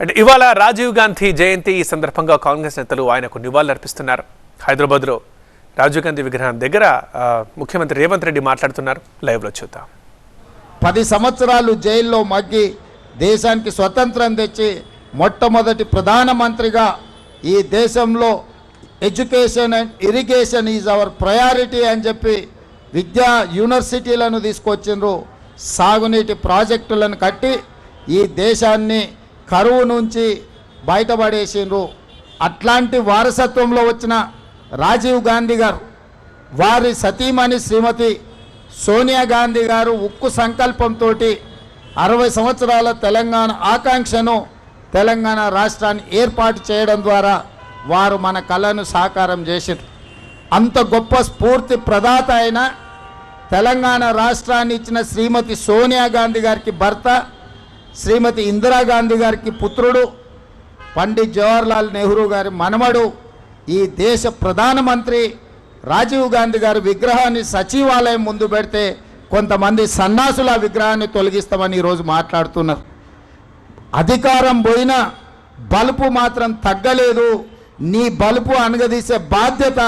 And ఇవాళ రాజీవ్ గాంధీ జయంతి ఈ సందర్భంగా కాంగ్రెస్ నేతలు ఆయనకు నివాళులర్పిస్తున్నారు. హైదరాబాద్లో రాజీవ్ గాంధీ విగ్రహం దగ్గర ముఖ్యమంత్రి రేవంత్ రెడ్డి మాట్లాడుతున్నారు. లైవ్లో చూద్దాం. పది సంవత్సరాలు జైల్లో మగ్గి దేశానికి స్వతంత్రం తెచ్చి మొట్టమొదటి ప్రధానమంత్రిగా ఈ దేశంలో education and irrigation is our priority అని చెప్పి విద్యా యూనివర్సిటీలను తీసుకొచ్చిండ్రు. సాగునీటి ప్రాజెక్టులను కట్టి ఈ దేశాన్ని కరువు నుంచి బయటపడేసిండ్రు. అట్లాంటి వారసత్వంలో వచ్చిన రాజీవ్ గాంధీ గారు వారి సతీమణి శ్రీమతి సోనియా గాంధీ గారు ఉక్కు సంకల్పంతో అరవై సంవత్సరాల తెలంగాణ ఆకాంక్షను తెలంగాణ రాష్ట్రాన్ని ఏర్పాటు చేయడం ద్వారా వారు మన కళను సాకారం చేశారు అంత గొప్ప స్ఫూర్తి ప్రదాత అయిన తెలంగాణ రాష్ట్రాన్ని ఇచ్చిన శ్రీమతి సోనియా గాంధీ గారికి భర్త శ్రీమతి ఇందిరాగాంధీ గారికి పుత్రుడు పండిత్ జవహర్లాల్ నెహ్రూ గారి మనమడు ఈ దేశ ప్రధానమంత్రి రాజీవ్ గాంధీ గారి విగ్రహాన్ని సచివాలయం ముందు పెడితే కొంతమంది సన్నాసుల విగ్రహాన్ని తొలగిస్తామని ఈరోజు మాట్లాడుతున్నారు. అధికారం పోయినా బలుపు మాత్రం తగ్గలేదు. నీ బలుపు అనగదీసే బాధ్యత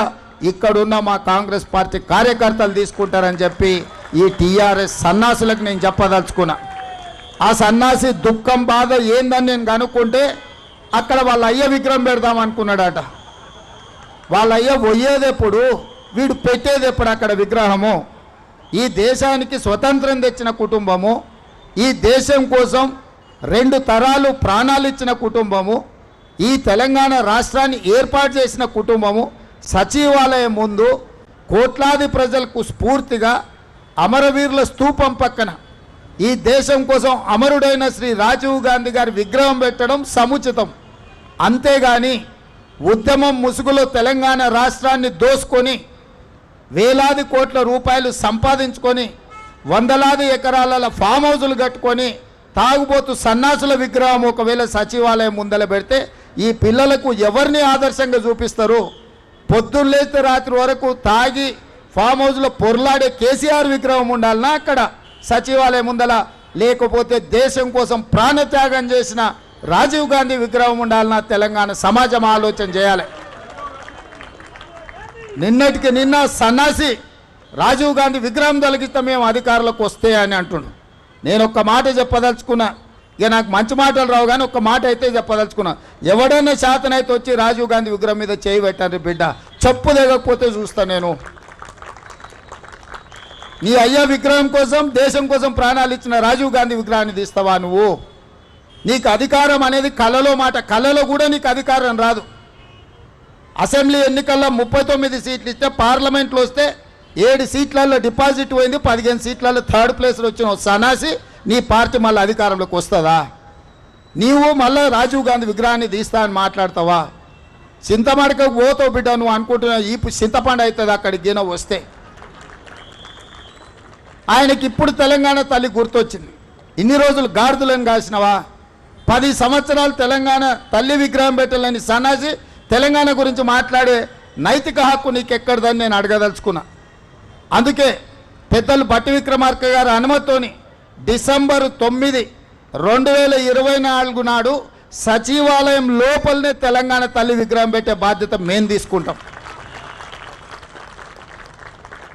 ఇక్కడున్న మా కాంగ్రెస్ పార్టీ కార్యకర్తలు తీసుకుంటారని చెప్పి ఈ టీఆర్ఎస్ సన్నాసులకు నేను చెప్పదలుచుకున్నా. ఆ సన్నాసి దుఃఖం బాధ ఏందని నేను కనుక్కుంటే అక్కడ వాళ్ళ అయ్య విగ్రహం పెడదాం అనుకున్నాడట. వాళ్ళ అయ్య పోయేదెప్పుడు వీడు పెట్టేదెప్పుడు అక్కడ విగ్రహము? ఈ దేశానికి స్వతంత్రం తెచ్చిన కుటుంబము ఈ దేశం కోసం రెండు తరాలు ప్రాణాలు ఇచ్చిన కుటుంబము ఈ తెలంగాణ రాష్ట్రాన్ని ఏర్పాటు చేసిన కుటుంబము సచివాలయం ముందు కోట్లాది ప్రజలకు స్ఫూర్తిగా అమరవీరుల స్తూపం పక్కన ఈ దేశం కోసం అమరుడైన శ్రీ రాజీవ్ గాంధీ గారి విగ్రహం పెట్టడం సముచితం. అంతేగాని ఉద్యమం ముసుగులో తెలంగాణ రాష్ట్రాన్ని దోసుకొని వేలాది కోట్ల రూపాయలు సంపాదించుకొని వందలాది ఎకరాల ఫామ్ హౌజులు కట్టుకొని తాగుబోతు సన్నాసుల విగ్రహం ఒకవేళ సచివాలయం ముందల పెడితే ఈ పిల్లలకు ఎవరిని ఆదర్శంగా చూపిస్తారు? పొద్దున్నేస్తే రాత్రి వరకు తాగి ఫామ్ హౌజ్లో పొర్లాడే కేసీఆర్ విగ్రహం ఉండాలనా అక్కడ? సచివాలయం ముందల లేకపోతే దేశం కోసం ప్రాణత్యాగం చేసిన రాజీవ్ గాంధీ విగ్రహం ఉండాలన్నా తెలంగాణ సమాజం ఆలోచన చేయాలి. నిన్నటికి నిన్న సన్నాసి రాజీవ్ గాంధీ విగ్రహం తొలగిస్తే మేము అధికారులకు వస్తే అని అంటుండు. నేను ఒక్క మాట చెప్పదలుచుకున్నా. ఇక నాకు మంచి మాటలు రావు కానీ ఒక్క మాట అయితే చెప్పదలుచుకున్నా. ఎవడైనా శాతనైతే వచ్చి రాజీవ్ గాంధీ విగ్రహం మీద చేయి పెట్టండి బిడ్డ. చెప్పు లేకపోతే చూస్తా నేను. నీ అయ్యా విగ్రహం కోసం దేశం కోసం ప్రాణాలు ఇచ్చిన రాజీవ్ గాంధీ విగ్రహాన్ని తీస్తావా నువ్వు? నీకు అధికారం అనేది కళలో మాట కళలో కూడా నీకు అధికారం రాదు. అసెంబ్లీ ఎన్నికల్లో ముప్పై తొమ్మిది సీట్లు ఇస్తే పార్లమెంట్లో వస్తే ఏడు సీట్లలో డిపాజిట్ పోయింది పదిహేను సీట్లలో థర్డ్ ప్లేస్లో వచ్చిన సనాసి నీ పార్టీ మళ్ళీ అధికారంలోకి వస్తుందా? నీవు మళ్ళీ రాజీవ్ గాంధీ విగ్రహాన్ని తీస్తా అని మాట్లాడతావా? చింతమడకకు పోతో బిడ్డ నువ్వు అనుకుంటున్నావు ఈ చింతపండు అవుతుంది అక్కడికి గిన వస్తే. ఆయనకి ఇప్పుడు తెలంగాణ తల్లి గుర్తొచ్చింది. ఇన్ని రోజులు గాడిదలను కాసినవా? పది సంవత్సరాలు తెలంగాణ తల్లి విగ్రహం పెట్టాలని సన్నాసి తెలంగాణ గురించి మాట్లాడే నైతిక హక్కు నీకు ఎక్కడదని నేను అడగదలుచుకున్నా. అందుకే పెద్దలు భట్టి విక్రమార్క గారి అనుమతితోని డిసెంబర్ తొమ్మిది రెండు వేల ఇరవై నాలుగు నాడు సచివాలయం లోపలనే తెలంగాణ తల్లి విగ్రహం పెట్టే బాధ్యత మేము తీసుకుంటాం.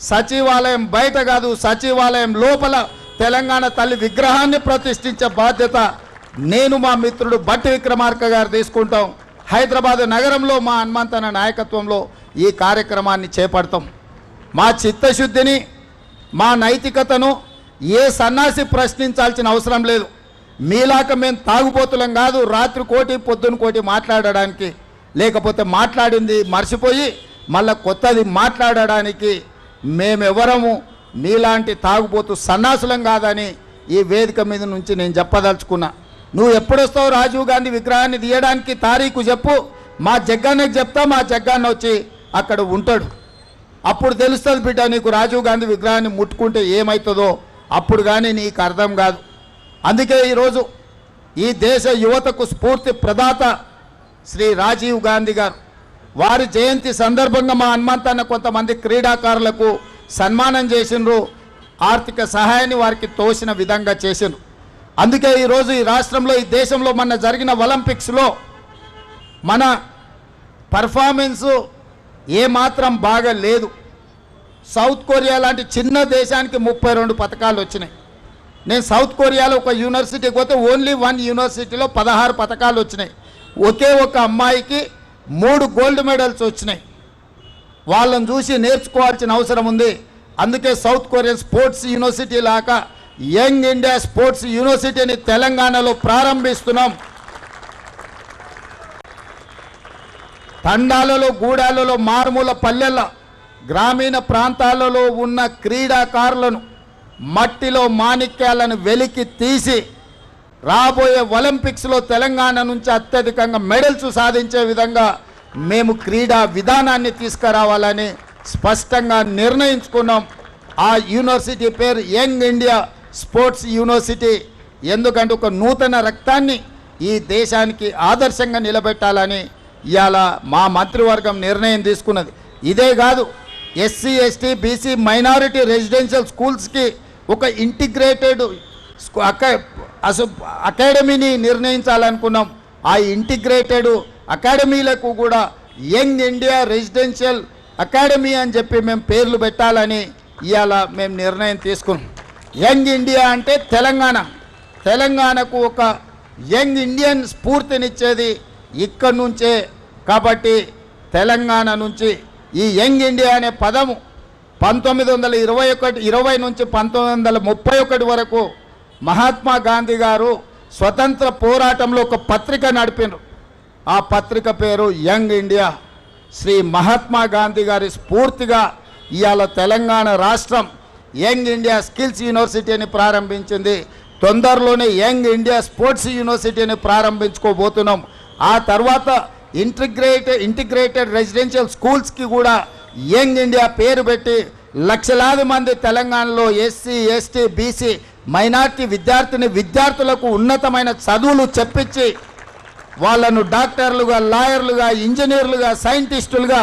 సచివాలయం బయట కాదు సచివాలయం లోపల తెలంగాణ తల్లి విగ్రహాన్ని ప్రతిష్ఠించే బాధ్యత నేను మా మిత్రుడు బట్టి విక్రమార్క గారు తీసుకుంటాం. హైదరాబాద్ నగరంలో మా హనుమంతన నాయకత్వంలో ఈ కార్యక్రమాన్ని చేపడతాం. మా చిత్తశుద్ధిని మా నైతికతను ఏ సన్నాసి ప్రశ్నించాల్సిన అవసరం లేదు. మీలాక మేము తాగుబోతులం కాదు రాత్రి కోటి పొద్దున కోటి మాట్లాడడానికి. లేకపోతే మాట్లాడింది మర్చిపోయి మళ్ళా కొత్తది మాట్లాడడానికి మేమెవరము నీలాంటి తాగుబోతు సన్నాసులం కాదని ఈ వేదిక మీద నుంచి నేను చెప్పదలుచుకున్నా. నువ్వు ఎప్పుడొస్తావు రాజీవ్ గాంధీ విగ్రహాన్ని తీయడానికి తారీఖు చెప్పు. మా జగ్గాన్నకి చెప్తా మా జగ్గాన్న వచ్చి అక్కడ ఉంటాడు. అప్పుడు తెలుస్తుంది బిడ్డ నీకు రాజీవ్ గాంధీ విగ్రహాన్ని ముట్టుకుంటే ఏమవుతుందో అప్పుడు కానీ నీకు అర్థం కాదు. అందుకే ఈరోజు ఈ దేశ యువతకు స్ఫూర్తి ప్రదాత శ్రీ రాజీవ్ గాంధీ గారు. వారి జయంతి సందర్భంగా మా హనుమంతన్న కొంతమంది క్రీడాకారులకు సన్మానం చేసిండ్రు. ఆర్థిక సహాయాన్ని వారికి తోసిన విధంగా చేసిండ్రు. అందుకే ఈరోజు ఈ రాష్ట్రంలో ఈ దేశంలో మొన్న జరిగిన ఒలింపిక్స్లో మన పర్ఫార్మెన్సు ఏమాత్రం బాగా లేదు సౌత్ కొరియా లాంటి చిన్న దేశానికి ముప్పై రెండు పథకాలు వచ్చినాయి. నేను సౌత్ కొరియాలో ఒక యూనివర్సిటీకి పోతే ఓన్లీ వన్ యూనివర్సిటీలో పదహారు పథకాలు వచ్చినాయి. ఒకే ఒక అమ్మాయికి మూడు గోల్డ్ మెడల్స్ వచ్చినాయి. వాళ్ళని చూసి నేర్చుకోవాల్సిన అవసరం ఉంది. అందుకే సౌత్ కొరియన్ స్పోర్ట్స్ యూనివర్సిటీ లాగా యంగ్ ఇండియా స్పోర్ట్స్ యూనివర్సిటీని తెలంగాణలో ప్రారంభిస్తున్నాం. తండాలలో గూడాలలో మారుమూల పల్లెల్లో గ్రామీణ ప్రాంతాలలో ఉన్న క్రీడాకారులను మట్టిలో మాణిక్యాలను వెలికి తీసి రాబోయే ఒలింపిక్స్లో తెలంగాణ నుంచి అత్యధికంగా మెడల్స్ సాధించే విధంగా మేము క్రీడా విధానాన్ని తీసుకురావాలని స్పష్టంగా నిర్ణయించుకున్నాం. ఆ యూనివర్సిటీ పేరు యంగ్ ఇండియా స్పోర్ట్స్ యూనివర్సిటీ. ఎందుకంటే ఒక నూతన రక్తాన్ని ఈ దేశానికి ఆదర్శంగా నిలబెట్టాలని ఇవాళ మా మంత్రివర్గం నిర్ణయం తీసుకున్నది. ఇదే కాదు SC ST BC minority residential స్కూల్స్కి ఒక ఇంటిగ్రేటెడ్ స్కూ- అసలు అకాడమీని నిర్ణయించాలనుకున్నాం. ఆ ఇంటిగ్రేటెడ్ అకాడమీలకు కూడా యంగ్ ఇండియా రెసిడెన్షియల్ అకాడమీ అని చెప్పి మేము పేర్లు పెట్టాలని ఇవాళ మేము నిర్ణయం తీసుకున్నాం. యంగ్ ఇండియా అంటే తెలంగాణ. తెలంగాణకు ఒక యంగ్ ఇండియన్ స్ఫూర్తినిచ్చేది ఇక్కడి నుంచే కాబట్టి తెలంగాణ నుంచి. ఈ యంగ్ ఇండియా అనే పదము పంతొమ్మిది వందల ఇరవై ఒకటి ఇరవై నుంచి పంతొమ్మిది వందల ముప్పై ఒకటి వరకు మహాత్మా గాంధీ గారు స్వతంత్ర పోరాటంలో ఒక పత్రిక నడిపినారు ఆ పత్రిక పేరు యంగ్ ఇండియా. శ్రీ మహాత్మా గాంధీ గారి స్ఫూర్తిగా ఇవాళ తెలంగాణ రాష్ట్రం యంగ్ ఇండియా స్కిల్స్ యూనివర్సిటీని ప్రారంభించింది. తొందరలోనే యంగ్ ఇండియా స్పోర్ట్స్ యూనివర్సిటీని ప్రారంభించుకోబోతున్నాం. ఆ తర్వాత ఇంటిగ్రేటెడ్ ఇంటిగ్రేటెడ్ రెసిడెన్షియల్ స్కూల్స్కి కూడా యంగ్ ఇండియా పేరు పెట్టి లక్షలాది మంది తెలంగాణలో ఎస్సీ ఎస్టీ బీసీ మైనార్టీ విద్యార్థిని విద్యార్థులకు ఉన్నతమైన చదువులు చెప్పించి వాళ్ళను డాక్టర్లుగా లాయర్లుగా ఇంజనీర్లుగా సైంటిస్టులుగా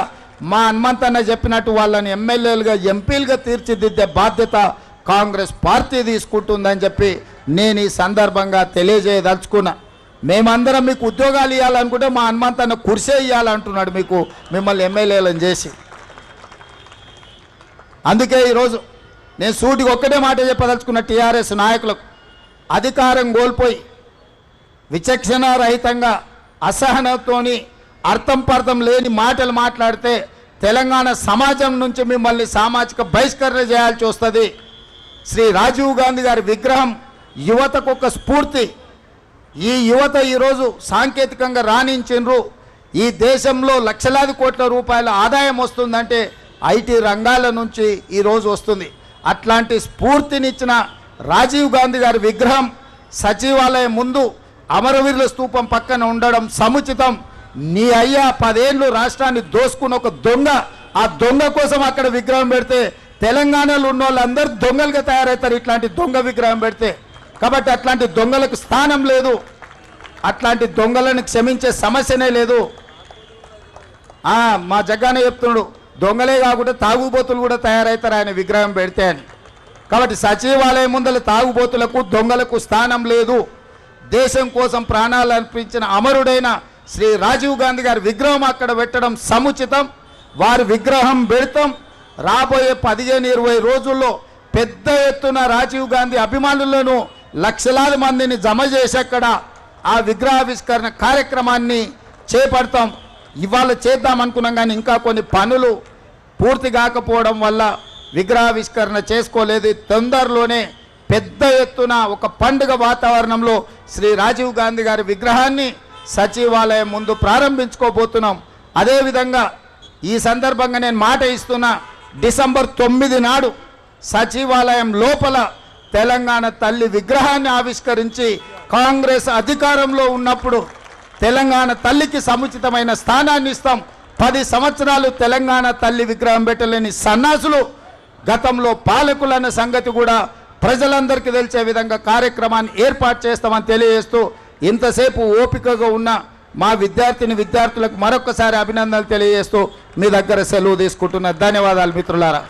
మా హనుమంతన్న చెప్పినట్టు వాళ్ళని ఎమ్మెల్యేలుగా ఎంపీలుగా తీర్చిదిద్దే బాధ్యత కాంగ్రెస్ పార్టీ తీసుకుంటుందని చెప్పి నేను ఈ సందర్భంగా తెలియజేయదలుచుకున్నా. మేమందరం మీకు ఉద్యోగాలు ఇవ్వాలనుకుంటే మా హనుమంతన్న కుర్సే ఇవ్వాలంటున్నాడు మీకు మిమ్మల్ని ఎమ్మెల్యేలను చేసి. అందుకే ఈరోజు నేను సూటికి ఒక్కటే మాట చెప్పదలుచుకున్న టీఆర్ఎస్ నాయకులకు అధికారం కోల్పోయి విచక్షణ రహితంగా అసహనంతోని అర్థం పర్థం లేని మాటలు మాట్లాడితే తెలంగాణ సమాజం నుంచి మిమ్మల్ని సామాజిక బహిష్కరణ చేయాల్సి వస్తుంది. శ్రీ రాజీవ్ గాంధీ గారి విగ్రహం యువతకు ఒక స్ఫూర్తి. ఈ యువత ఈరోజు సాంకేతికంగా రాణించిండ్రు. ఈ దేశంలో లక్షలాది కోట్ల రూపాయల ఆదాయం వస్తుందంటే ఐటీ రంగాల నుంచి ఈరోజు వస్తుంది. అట్లాంటి స్ఫూర్తినిచ్చిన రాజీవ్ గాంధీ గారి విగ్రహం సచివాలయం ముందు అమరవీరుల స్తూపం పక్కన ఉండడం సముచితం. నీ అయ్యా పదేళ్ళు రాష్ట్రాన్ని దోసుకున్న ఒక దొంగ. ఆ దొంగ కోసం అక్కడ విగ్రహం పెడితే తెలంగాణలో ఉన్న వాళ్ళందరూ దొంగలుగా తయారవుతారు ఇట్లాంటి దొంగ విగ్రహం పెడితే. కాబట్టి అట్లాంటి దొంగలకు స్థానం లేదు. అట్లాంటి దొంగలను క్షమించే సమస్యనే లేదు. మా జగ్గానే చెప్తున్నాడు. దొంగలే కాకుండా తాగుబోతులు కూడా తయారవుతారు ఆయన విగ్రహం పెడితే అని. కాబట్టి సచివాలయం ముందల తాగుబోతులకు దొంగలకు స్థానం లేదు. దేశం కోసం ప్రాణాలు అర్పించిన అమరుడైన శ్రీ రాజీవ్ గాంధీ గారి విగ్రహం అక్కడ పెట్టడం సముచితం. వారి విగ్రహం పెడతాం. రాబోయే పదిహేను ఇరవై రోజుల్లో పెద్ద ఎత్తున రాజీవ్ గాంధీ అభిమానులను లక్షలాది మందిని జమ చేసి అక్కడ ఆ విగ్రహావిష్కరణ కార్యక్రమాన్ని చేపడతాం. ఇవాళ చేద్దాం అనుకున్నాం కానీ ఇంకా కొన్ని పనులు పూర్తి కాకపోవడం వల్ల విగ్రహావిష్కరణ చేసుకోలేదు. తొందరలోనే పెద్ద ఎత్తున ఒక పండుగ వాతావరణంలో శ్రీ రాజీవ్ గాంధీ గారి విగ్రహాన్ని సచివాలయం ముందు ప్రారంభించుకోబోతున్నాం. అదేవిధంగా ఈ సందర్భంగా నేను మాట ఇస్తున్నా డిసెంబర్ తొమ్మిది నాడు సచివాలయం లోపల తెలంగాణ తల్లి విగ్రహాన్ని ఆవిష్కరించి కాంగ్రెస్ అధికారంలో ఉన్నప్పుడు తెలంగాణ తల్లికి సముచితమైన స్థానాన్ని ఇస్తాం. పది సంవత్సరాలు తెలంగాణ తల్లి విగ్రహం పెట్టలేని సన్నాసులు గతంలో పాలకులన్న సంగతి కూడా ప్రజలందరికీ తెలిసే విధంగా కార్యక్రమాన్ని ఏర్పాటు చేస్తామని తెలియజేస్తూ ఇంతసేపు ఓపికగా ఉన్న మా విద్యార్థిని విద్యార్థులకు మరొకసారి అభినందనలు తెలియజేస్తూ మీ దగ్గర సెలవు తీసుకుంటున్న ధన్యవాదాలు మిత్రులారా.